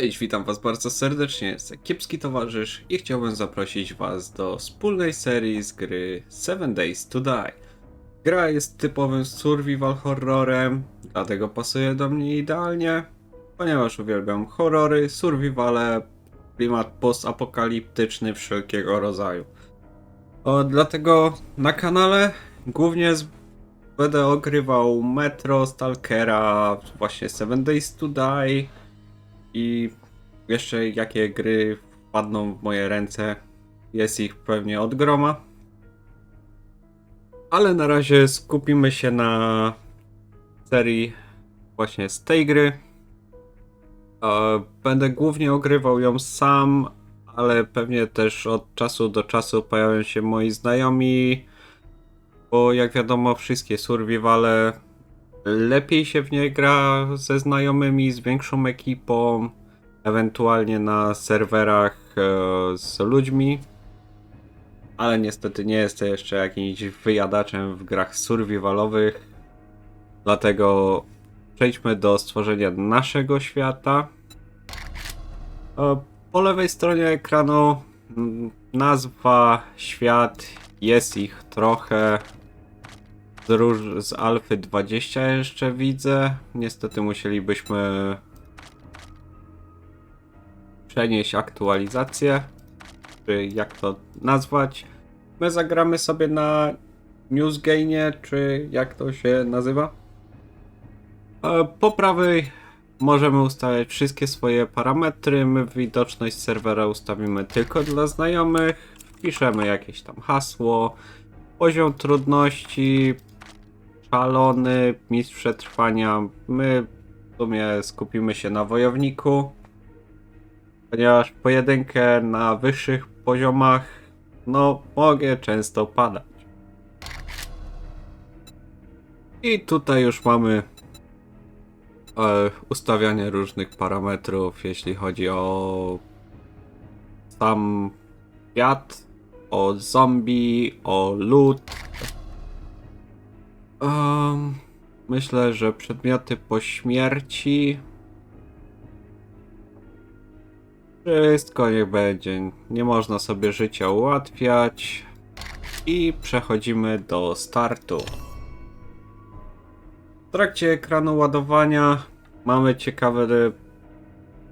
Cześć, witam was bardzo serdecznie, jestem Kiepski Towarzysz i chciałbym zaprosić was do wspólnej serii z gry Seven Days to Die. Gra jest typowym survival horrorem, dlatego pasuje do mnie idealnie, ponieważ uwielbiam horrory, survivale, klimat postapokaliptyczny wszelkiego rodzaju. O, dlatego na kanale głównie będę ogrywał Metro, Stalkera, właśnie Seven Days to Die, i jeszcze jakie gry wpadną w moje ręce. Jest ich pewnie od groma. Ale na razie skupimy się na serii właśnie z tej gry. E, Będę głównie ogrywał ją sam, ale pewnie też od czasu do czasu pojawią się moi znajomi, bo jak wiadomo wszystkie survivale lepiej się w nie gra ze znajomymi, z większą ekipą, ewentualnie na serwerach e, z ludźmi. Ale niestety nie jestem jeszcze jakimś wyjadaczem w grach survivalowych. Dlatego przejdźmy do stworzenia naszego świata. E, Po lewej stronie ekranu nazwa, świat, jest ich trochę. Z, róż, z Alfy 20 jeszcze widzę. Niestety musielibyśmy przenieść aktualizację, czy jak to nazwać. My zagramy sobie na Newsgainie, czy jak to się nazywa. E, Po prawej możemy ustawiać wszystkie swoje parametry. My widoczność serwera ustawimy tylko dla znajomych. Wpiszemy jakieś tam hasło, poziom trudności, szalony, mistrz przetrwania. My w sumie skupimy się na wojowniku, ponieważ pojedynkę na wyższych poziomach, no, mogę często padać. I tutaj już mamy e, ustawianie różnych parametrów, jeśli chodzi o sam świat, o zombie, o lód, Um, myślę, że przedmioty po śmierci. Wszystko niech będzie. Nie można sobie życia ułatwiać. I przechodzimy do startu. W trakcie ekranu ładowania mamy ciekawe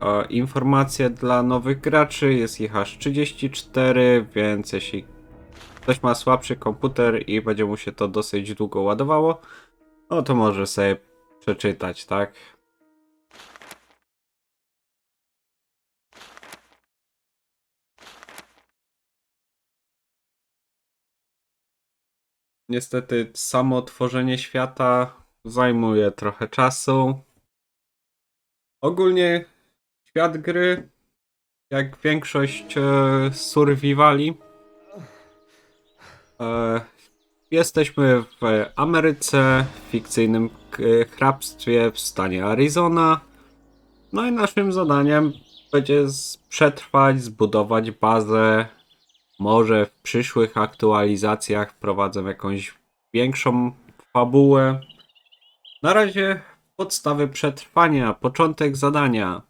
e, informacje dla nowych graczy. Jest ich aż 34, więc jeśli ktoś ma słabszy komputer i będzie mu się to dosyć długo ładowało, no to może sobie przeczytać, tak? Niestety samo tworzenie świata zajmuje trochę czasu. Ogólnie świat gry, jak większość e, survivali, Jesteśmy w Ameryce, w fikcyjnym hrabstwie w stanie Arizona. No i naszym zadaniem będzie przetrwać, zbudować bazę. Może w przyszłych aktualizacjach wprowadzę jakąś większą fabułę. Na razie podstawy przetrwania, początek zadania.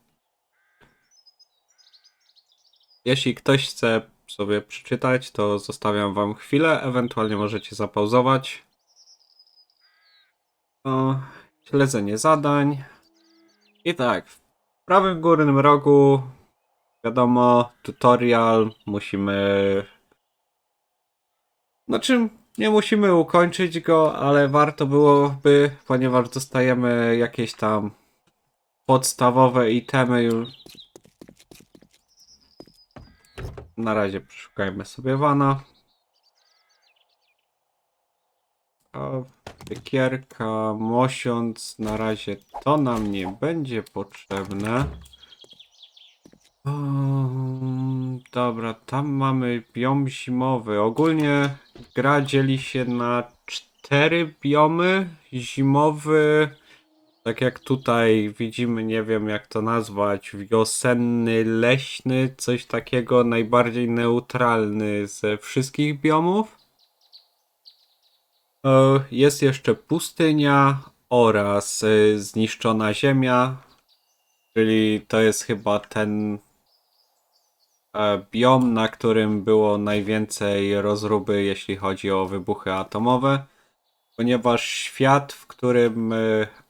Jeśli ktoś chce sobie przeczytać, to zostawiam wam chwilę, ewentualnie możecie zapauzować. O, śledzenie zadań. I tak, w prawym górnym rogu, wiadomo, tutorial, musimy... Znaczy, nie musimy ukończyć go, ale warto byłoby, ponieważ dostajemy jakieś tam podstawowe itemy już na razie przeszukajmy sobie wana. A Piekierka, mosiąc, na razie to nam nie będzie potrzebne. Um, dobra, tam mamy biom zimowy. Ogólnie gra dzieli się na cztery biomy. Zimowy, tak jak tutaj widzimy, nie wiem jak to nazwać, wiosenny, leśny, coś takiego najbardziej neutralny ze wszystkich biomów. E, Jest jeszcze pustynia oraz e, zniszczona ziemia. Czyli to jest chyba ten e, biom, na którym było najwięcej rozruby, jeśli chodzi o wybuchy atomowe. Ponieważ świat, w którym e,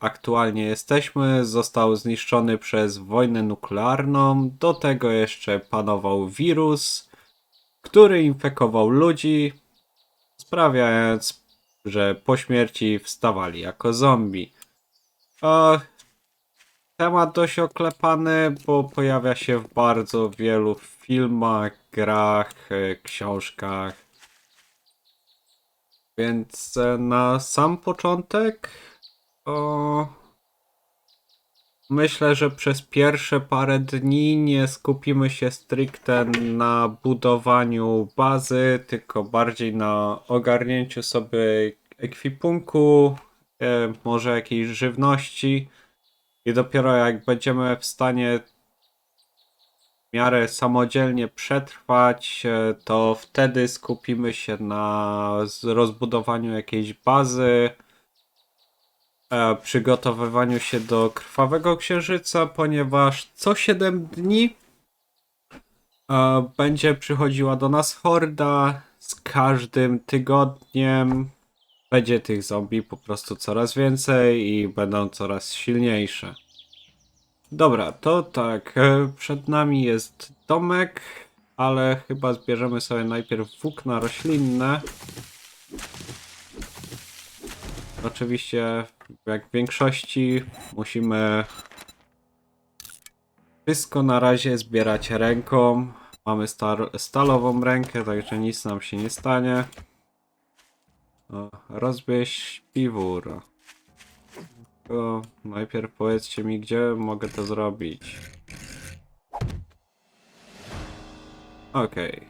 aktualnie jesteśmy, został zniszczony przez wojnę nuklearną. Do tego jeszcze panował wirus, który infekował ludzi, sprawiając, że po śmierci wstawali jako zombie. A temat dość oklepany, bo pojawia się w bardzo wielu filmach, grach, e, książkach. Więc e, na sam początek o... myślę, że przez pierwsze parę dni nie skupimy się stricte na budowaniu bazy, tylko bardziej na ogarnięciu sobie ekwipunku, e, może jakiejś żywności. I dopiero jak będziemy w stanie miarę samodzielnie przetrwać, e, to wtedy skupimy się na rozbudowaniu jakiejś bazy, e, przygotowywaniu się do krwawego księżyca, ponieważ co 7 dni e, będzie przychodziła do nas horda. Z każdym tygodniem będzie tych zombie po prostu coraz więcej i będą coraz silniejsze. Dobra, to tak. e, Przed nami jest domek, ale chyba zbierzemy sobie najpierw włókna roślinne. Oczywiście, jak w większości, musimy wszystko na razie zbierać ręką. Mamy stalową rękę, także nic nam się nie stanie. O, rozbierz śpiwór. Tylko najpierw powiedzcie mi, gdzie mogę to zrobić. Okej.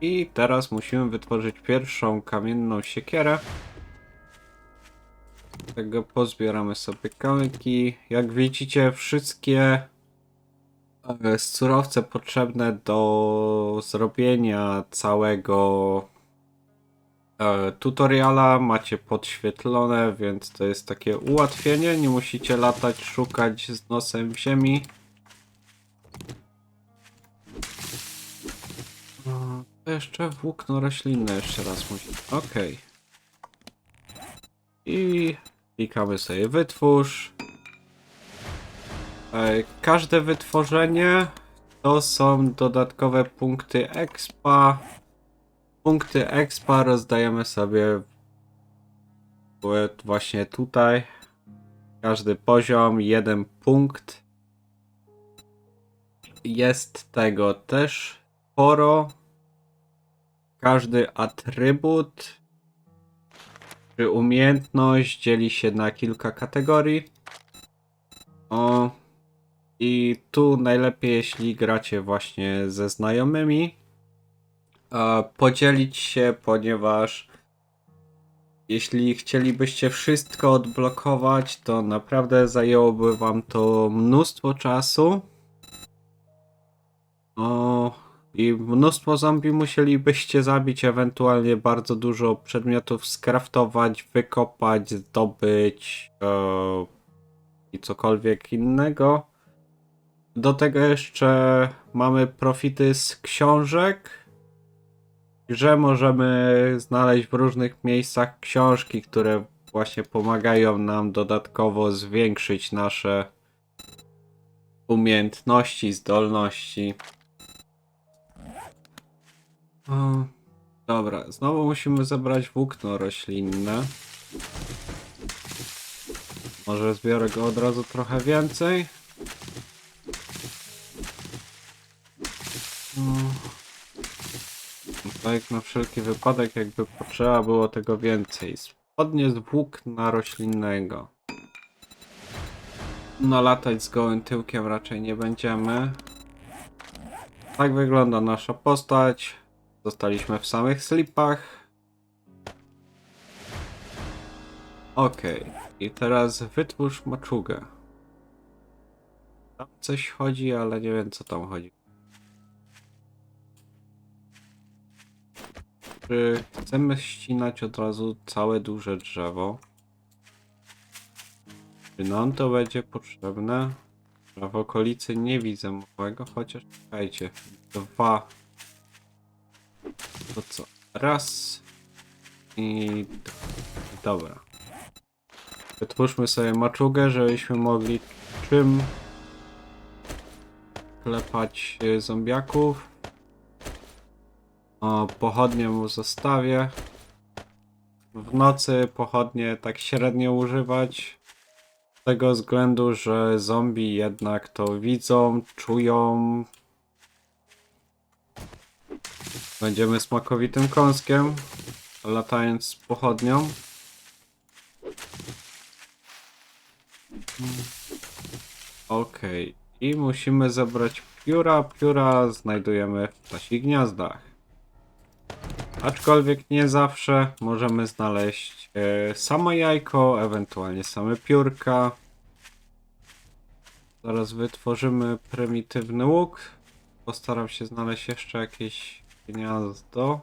I teraz musimy wytworzyć pierwszą kamienną siekierę. Tego pozbieramy sobie kamyki. Jak widzicie, wszystkie e, surowce potrzebne do zrobienia całego tutoriala macie podświetlone, więc to jest takie ułatwienie. Nie musicie latać, szukać z nosem w ziemi. To jeszcze włókno roślinne jeszcze raz musi. Okej. I klikamy sobie wytwórz. E, Każde wytworzenie to są dodatkowe punkty expa. Punkty expa rozdajemy sobie właśnie tutaj. Każdy poziom, jeden punkt. Jest tego też sporo. Każdy atrybut czy umiejętność dzieli się na kilka kategorii. O, i tu najlepiej, jeśli gracie właśnie ze znajomymi, podzielić się, ponieważ jeśli chcielibyście wszystko odblokować, to naprawdę zajęłoby wam to mnóstwo czasu. O, i mnóstwo zombie musielibyście zabić, ewentualnie bardzo dużo przedmiotów skraftować, wykopać, zdobyć e, i cokolwiek innego. Do tego jeszcze mamy profity z książek, że możemy znaleźć w różnych miejscach książki, które właśnie pomagają nam dodatkowo zwiększyć nasze umiejętności, zdolności. O, dobra, znowu musimy zebrać włókno roślinne. Może zbiorę go od razu trochę więcej. Mm. Tak na wszelki wypadek, jakby potrzeba było tego więcej. Spodnie z włókna roślinnego. No latać z gołym tyłkiem raczej nie będziemy. Tak wygląda nasza postać. Zostaliśmy w samych slipach. Okej. I teraz wytwórz maczugę. Tam coś chodzi, ale nie wiem co tam chodzi. Czy chcemy ścinać od razu całe duże drzewo? Czy nam to będzie potrzebne? Dobra, w okolicy nie widzę małego, chociaż czekajcie. Dwa. To co? Raz. I dobra. Wytwórzmy sobie maczugę, żebyśmy mogli czym klepać y, zombiaków. O, pochodnie mu zostawię. W nocy pochodnie tak średnio używać. Z tego względu, że zombie jednak to widzą, czują. Będziemy smakowitym kąskiem, latając z pochodnią. Okej, i musimy zebrać pióra. Pióra znajdujemy w ptasich gniazdach. Aczkolwiek nie zawsze możemy znaleźć e, samo jajko, ewentualnie same piórka. Zaraz wytworzymy prymitywny łuk. Postaram się znaleźć jeszcze jakieś gniazdo,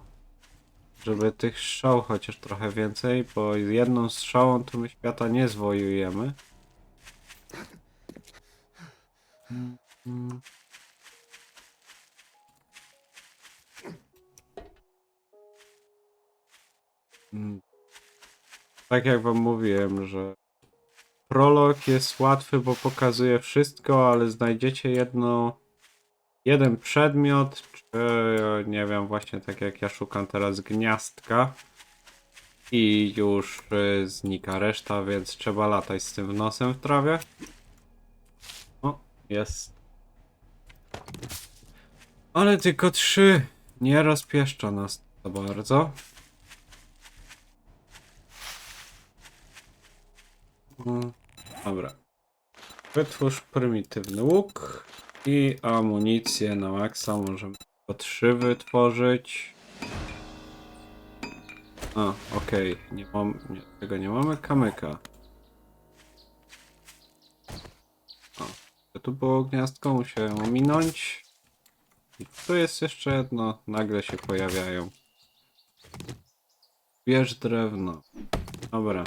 żeby tych strzał chociaż trochę więcej, bo jedną strzałą to my świata nie zwojujemy. Mm. Tak jak wam mówiłem, że prolog jest łatwy, bo pokazuje wszystko, ale znajdziecie jedno, jeden przedmiot, czy nie wiem, właśnie tak jak ja szukam teraz gniazdka i już y, znika reszta, więc trzeba latać z tym nosem w trawie. O, jest. Ale tylko trzy. Nie rozpieszcza nas to bardzo. Dobra. Wytwórz prymitywny łuk i amunicję na maksa. Możemy tylko trzy wytworzyć. A, okej. Nie mam, nie, tego nie mamy. Kamyka. O, tu było gniazdko, musiałem ominąć. I tu jest jeszcze jedno. Nagle się pojawiają. Bierz drewno. Dobra.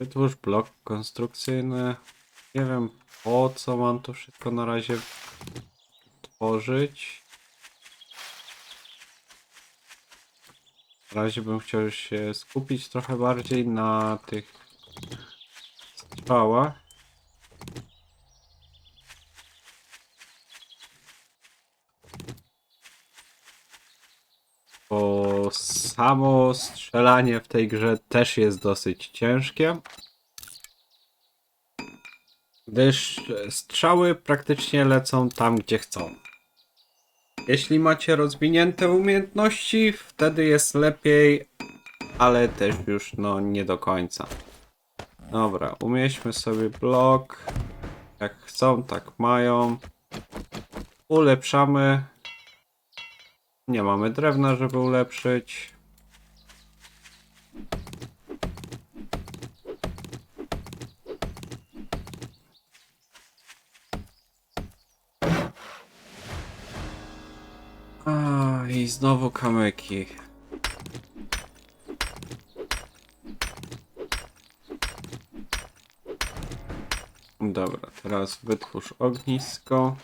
Wytwórz blok konstrukcyjny. Nie wiem po co mam to wszystko na razie tworzyć. Na razie bym chciał się skupić trochę bardziej na tych strzałach. Bo samo strzelanie w tej grze też jest dosyć ciężkie. Gdyż strzały praktycznie lecą tam, gdzie chcą. Jeśli macie rozwinięte umiejętności, wtedy jest lepiej, ale też już no nie do końca. Dobra, umieśćmy sobie blok. Jak chcą, tak mają. Ulepszamy. Nie mamy drewna, żeby ulepszyć. I znowu kamyki. Dobra, teraz wytwórz ognisko.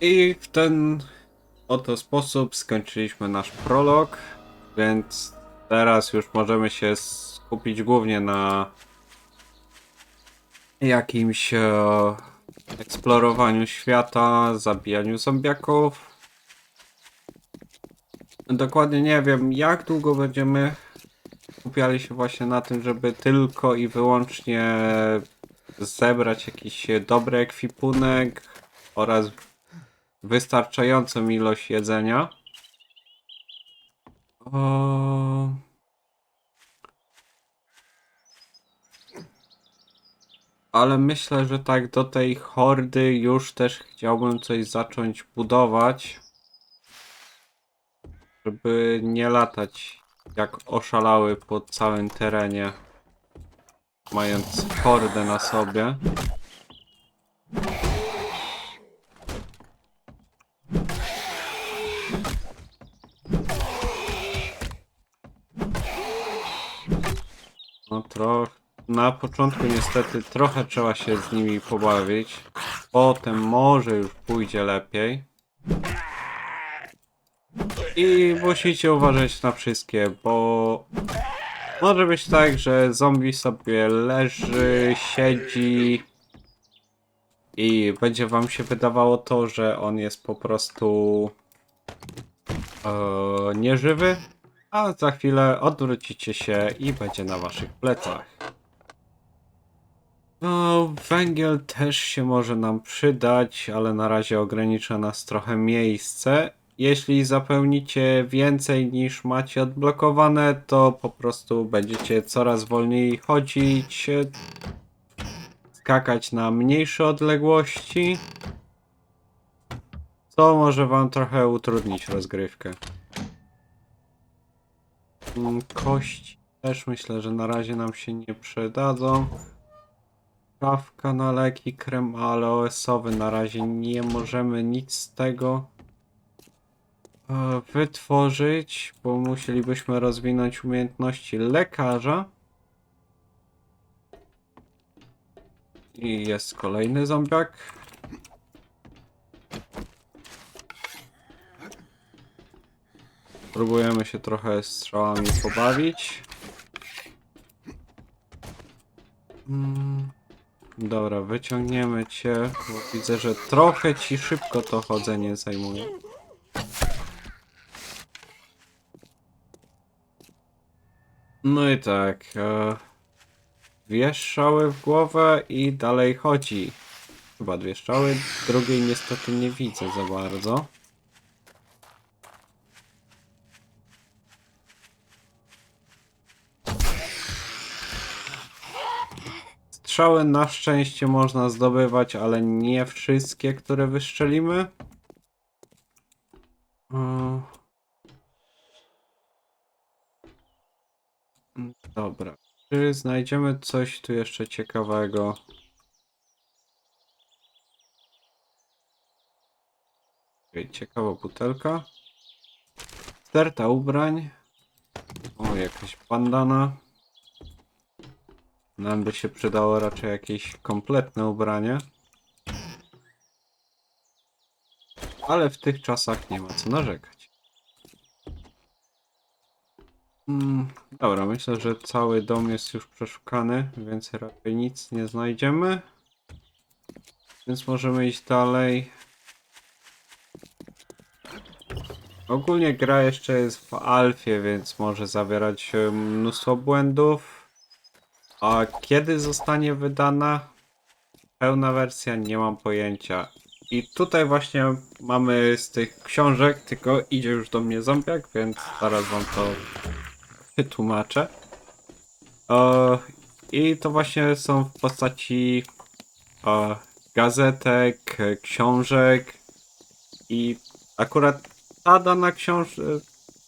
I w ten oto sposób skończyliśmy nasz prolog, więc teraz już możemy się skupić głównie na jakimś e, eksplorowaniu świata, zabijaniu zombiaków. Dokładnie nie wiem, jak długo będziemy skupiali się właśnie na tym, żeby tylko i wyłącznie zebrać jakiś dobry ekwipunek oraz wystarczającą ilość jedzenia. O... ale myślę, że tak do tej hordy już też chciałbym coś zacząć budować, żeby nie latać jak oszalały po całym terenie, mając hordę na sobie. No trochę na początku niestety trochę trzeba się z nimi pobawić. Potem może już pójdzie lepiej. I musicie uważać na wszystkie, bo może być tak, że zombie sobie leży, siedzi i będzie wam się wydawało to, że on jest po prostu e, nieżywy, a za chwilę odwrócicie się i będzie na waszych plecach. No, węgiel też się może nam przydać, ale na razie ogranicza nas trochę miejsce. Jeśli zapełnicie więcej niż macie odblokowane, to po prostu będziecie coraz wolniej chodzić, skakać na mniejsze odległości, co może wam trochę utrudnić rozgrywkę. Mm, Kości też myślę, że na razie nam się nie przydadzą. Kawka na leki, krem aloesowy, na razie nie możemy nic z tego e, wytworzyć, bo musielibyśmy rozwinąć umiejętności lekarza. I jest kolejny zombiak. Próbujemy się trochę strzałami pobawić. Mm, Dobra, wyciągniemy cię, bo widzę, że trochę ci szybko to chodzenie zajmuje. No i tak. E, dwie strzały w głowę i dalej chodzi. Chyba dwie strzały, drugiej niestety nie widzę za bardzo. Strzały na szczęście można zdobywać, ale nie wszystkie, które wystrzelimy. E, Dobra. Czy znajdziemy coś tu jeszcze ciekawego? Ciekawa butelka. Sterta ubrań. O, jakaś bandana. Nam by się przydało raczej jakieś kompletne ubranie. Ale w tych czasach nie ma co narzekać. Mm, dobra, myślę, że cały dom jest już przeszukany, więc raczej nic nie znajdziemy. Więc możemy iść dalej. Ogólnie gra jeszcze jest w alfie, więc może zawierać mnóstwo błędów. A kiedy zostanie wydana pełna wersja, nie mam pojęcia. I tutaj właśnie mamy z tych książek, tylko idzie już do mnie zombiak, więc zaraz wam to wytłumaczę. E, I to właśnie są w postaci e, gazetek, książek i akurat ta dana książ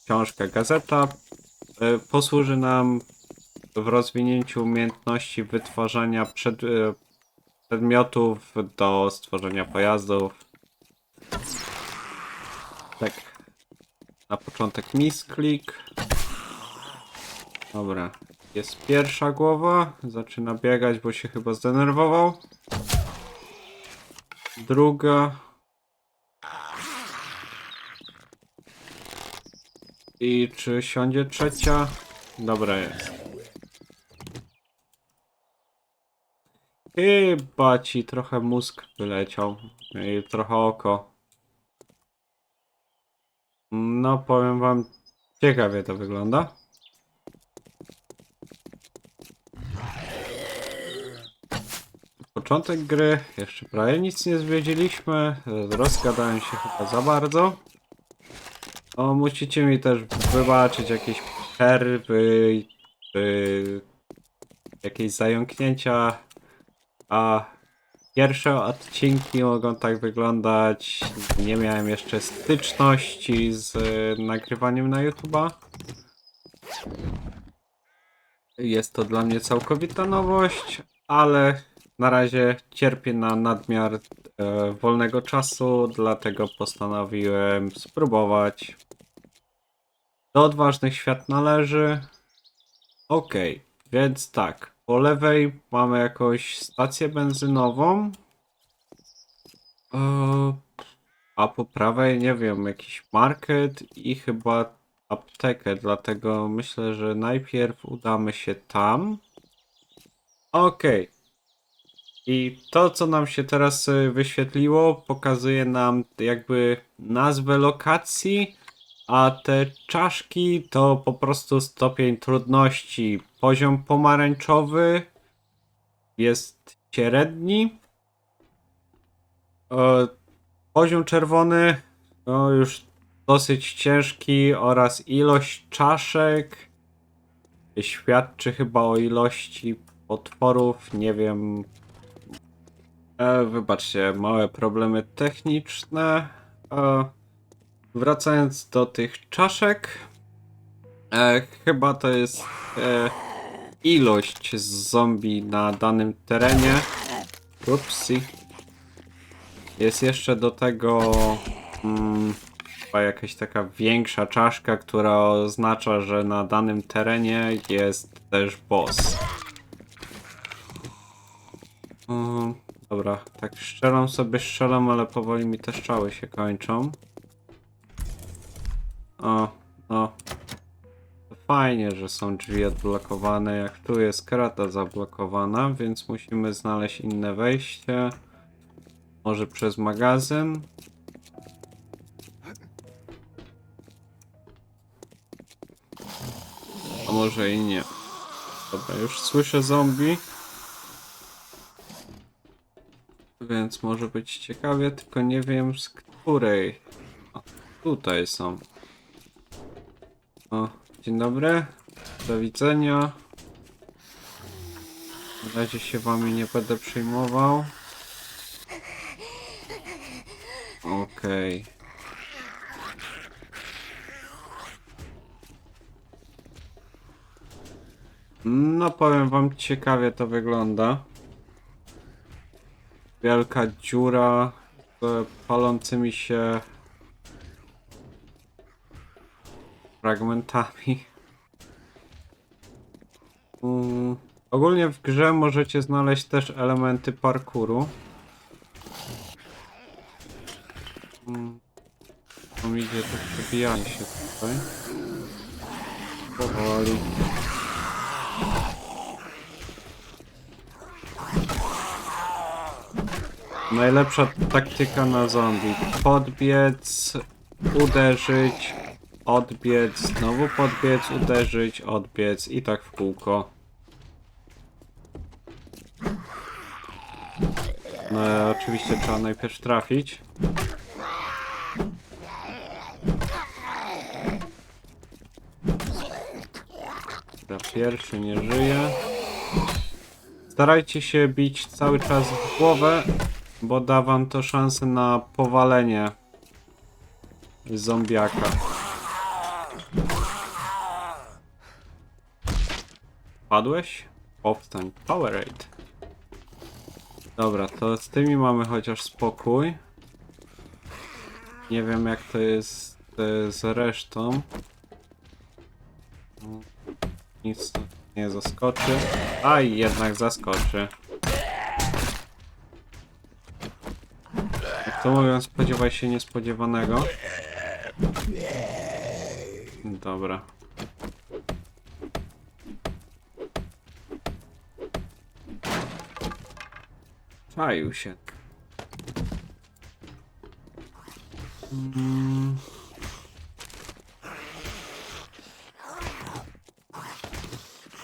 książka, gazeta e, posłuży nam w rozwinięciu umiejętności wytwarzania przed, e, przedmiotów do stworzenia pojazdów. Tak. Na początek misklik. Dobra. Jest pierwsza głowa. Zaczyna biegać, bo się chyba zdenerwował. Druga. I czy siądzie trzecia? Dobra jest. Chyba ci trochę mózg wyleciał. I trochę oko. No powiem wam, ciekawie to wygląda. Początek gry, jeszcze prawie nic nie zwiedziliśmy. Rozgadałem się chyba za bardzo. O, musicie mi też wybaczyć jakieś przerwy, czy jakieś zająknięcia. A pierwsze odcinki mogą tak wyglądać. Nie miałem jeszcze styczności z e, nagrywaniem na YouTube'a. Jest to dla mnie całkowita nowość, ale na razie cierpię na nadmiar e, wolnego czasu, dlatego postanowiłem spróbować. Do odważnych świat należy. Okej, więc tak. Po lewej mamy jakąś stację benzynową. E, a po prawej, nie wiem, jakiś market i chyba aptekę, dlatego myślę, że najpierw udamy się tam. Okej. I to, co nam się teraz y, wyświetliło, pokazuje nam jakby nazwę lokacji, a te czaszki to po prostu stopień trudności. Poziom pomarańczowy jest średni. E, Poziom czerwony no już dosyć ciężki oraz ilość czaszek świadczy chyba o ilości potworów, nie wiem. E, wybaczcie, małe problemy techniczne. E, wracając do tych czaszek, e, chyba to jest e, ilość zombie na danym terenie. Upsi. Jest jeszcze do tego mm, chyba jakaś taka większa czaszka, która oznacza, że na danym terenie jest też boss. Mm, dobra, tak strzelam sobie, strzelam, ale powoli mi te strzały się kończą. O, no. To Fajnie, że są drzwi odblokowane, jak tu jest krata zablokowana, więc musimy znaleźć inne wejście. Może przez magazyn? A może i nie. Dobra, już słyszę zombie. Więc może być ciekawie, tylko nie wiem z której. O, tutaj są. O, dzień dobry. Do widzenia. Na razie się wami nie będę przejmował. Okej. No powiem wam, ciekawie to wygląda. Wielka dziura z palącymi się fragmentami. Mm, ogólnie w grze możecie znaleźć też elementy parkouru. Mm, Tam idzie to przebijanie się tutaj. Powoli. Najlepsza taktyka na zombie. Podbiec, uderzyć, odbiec, znowu podbiec, uderzyć, odbiec i tak w kółko. No oczywiście trzeba najpierw trafić. Dobra, pierwszy nie żyje. Starajcie się bić cały czas w głowę, bo da wam to szansę na powalenie zombiaka. Padłeś? Powstań. Powerade. Dobra, to z tymi mamy chociaż spokój. Nie wiem jak to jest e, z resztą. Nic nie zaskoczy. Aj, jednak zaskoczy. Jak to mówiąc, spodziewaj się niespodziewanego. Dobra. Czaił się.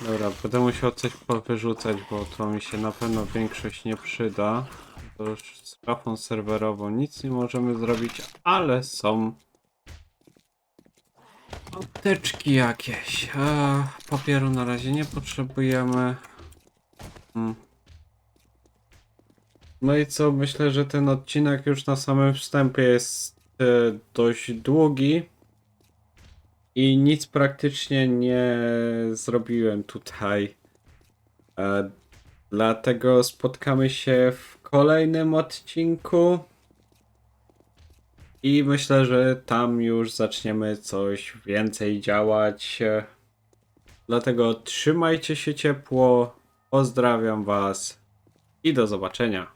Dobra, będę musiał coś powyrzucać, bo to mi się na pewno większość nie przyda. To już z trafą serwerową nic nie możemy zrobić, ale są apteczki jakieś. A, papieru na razie nie potrzebujemy. Hmm. No i co, myślę, że ten odcinek już na samym wstępie jest e, dość długi. I nic praktycznie nie zrobiłem tutaj. E, dlatego spotkamy się w kolejnym odcinku. I myślę, że tam już zaczniemy coś więcej działać. E, Dlatego trzymajcie się ciepło. Pozdrawiam Was i do zobaczenia.